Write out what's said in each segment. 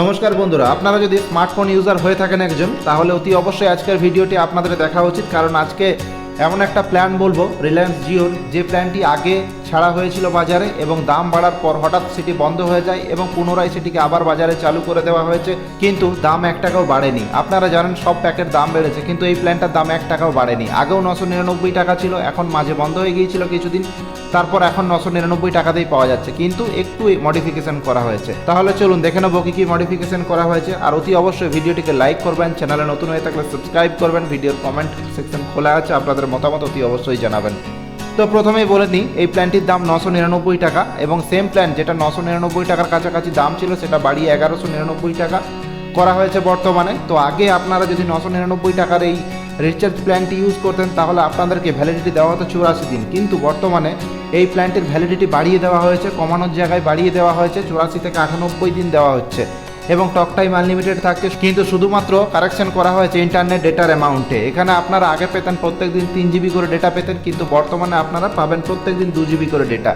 নমস্কার বন্ধুরা, আপনারা যদি স্মার্টফোন ইউজার হয়ে থাকেন একজন, তাহলে অতি অবশ্যই আজকের ভিডিওটি আপনাদের দেখা উচিত, কারণ আজকে এমন একটা প্ল্যান বলব রিলায়েন্স জিওর যে প্ল্যানটি আগে ছাড়া হয়েছিল বাজারে এবং দাম বাড়ার পর হঠাৎ সেটি বন্ধ হয়ে যায় এবং পুনরায় সেটিকে আবার বাজারে চালু করে দেওয়া হয়েছে, কিন্তু দাম এক টাকাও বাড়েনি। আপনারা জানেন সব প্যাকের দাম বেড়েছে, কিন্তু এই প্ল্যানটার দাম এক টাকাও বাড়েনি। আগেও নশো নিরানব্বই টাকা ছিল, এখন মাঝে বন্ধ হয়ে গিয়েছিল কিছুদিন। তারপর এখন নশো নিরানব্বই টাকাতেই পাওয়া যাচ্ছে। কিন্তু একটু মডিফিকেশন করা হয়েছে। তাহলে চলুন দেখে নেব কি কি মডিফিকেশন করা হয়েছে। আর অতি অবশ্যই ভিডিওটিকে লাইক করবেন চ্যানেলে নতুন হয়ে থাকলে সাবস্ক্রাইব করবেন, ভিডিওর কমেন্ট সেকশন খোলা আছে, আপনাদের মতামত অতি অবশ্যই জানাবেন। তো প্রথমেই বলে নিই, এই প্ল্যানটির দাম নশো নিরানব্বই টাকা এবং সেম প্ল্যান যেটা নশো নিরানব্বই টাকার কাছাকাছি দাম ছিল, সেটা বাড়িয়ে এগারোশো নিরানব্বই টাকা করা হয়েছে বর্তমানে। তো আগে আপনারা যদি নশো নিরানব্বই টাকার এই রিচার্জ প্ল্যানটি ইউজ করতেন, তাহলে আপনাদেরকে ভ্যালিডিটি দেওয়া হতো চুরাশি দিন। কিন্তু বর্তমানে এই প্ল্যানটির ভ্যালিডিটি বাড়িয়ে দেওয়া হয়েছে, কমানোর জায়গায় বাড়িয়ে দেওয়া হয়েছে, চুরাশি থেকে আটানব্বই দিন দেওয়া হচ্ছে। এবং টক টাইম আনলিমিটেড থাকছে, কিন্তু শুধুমাত্র কারেকশন করা হয়েছে ইন্টারনেট ডেটার অ্যামাউন্টে এখানে আপনারা আগে পেতেন প্রত্যেক দিন তিন জিবি করে ডেটা পেতেন, কিন্তু বর্তমানে আপনারা পাবেন প্রত্যেক দিন দু জিবি করে ডেটা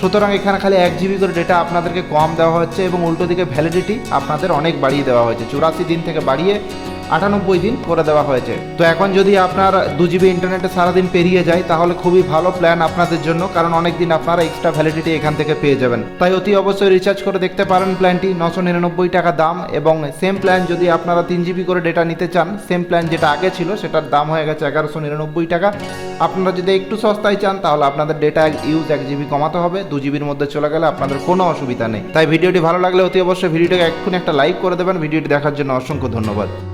সুতরাং এখানে খালি এক জিবি করে ডেটা আপনাদেরকে কম দেওয়া হচ্ছে এবং উল্টো দিকে ভ্যালিডিটি আপনাদের অনেক বাড়িয়ে দেওয়া হয়েছে। চুরাশি দিন থেকে বাড়িয়ে আটানব্বই দিন করে দেওয়া হয়েছে। তো এখন যদি আপনার দু জিবি ইন্টারনেটে সারাদিন পেরিয়ে যায়, তাহলে খুবই ভালো প্ল্যান আপনাদের জন্য, কারণ অনেক দিন আপনারা এক্সট্রা ভ্যালিডিটি এখান থেকে পেয়ে যাবেন। তাই অতি অবশ্যই রিচার্জ করে দেখতে পারেন প্ল্যানটি নশো নিরানব্বই টাকা দাম, এবং সেম প্ল্যান যদি আপনারা তিন জিবি করে ডেটা নিতে চান সেম প্ল্যান যেটা আগে ছিল, সেটার দাম হয়ে গেছে এগারোশো নিরানব্বই টাকা। আপনারা যদি একটু সস্তায় চান, তাহলে আপনাদের ডেটা ইউজ এক জিবি কমাতে হবে, দু জিবির মধ্যে চলে গেলে আপনাদের কোনো অসুবিধা নেই। তাই ভিডিওটি ভালো লাগলে অতি অবশ্যই ভিডিওটাকে এক্ষুনি একটা লাইক করে দেবেন, ভিডিওটি দেখার জন্য অসংখ্য ধন্যবাদ।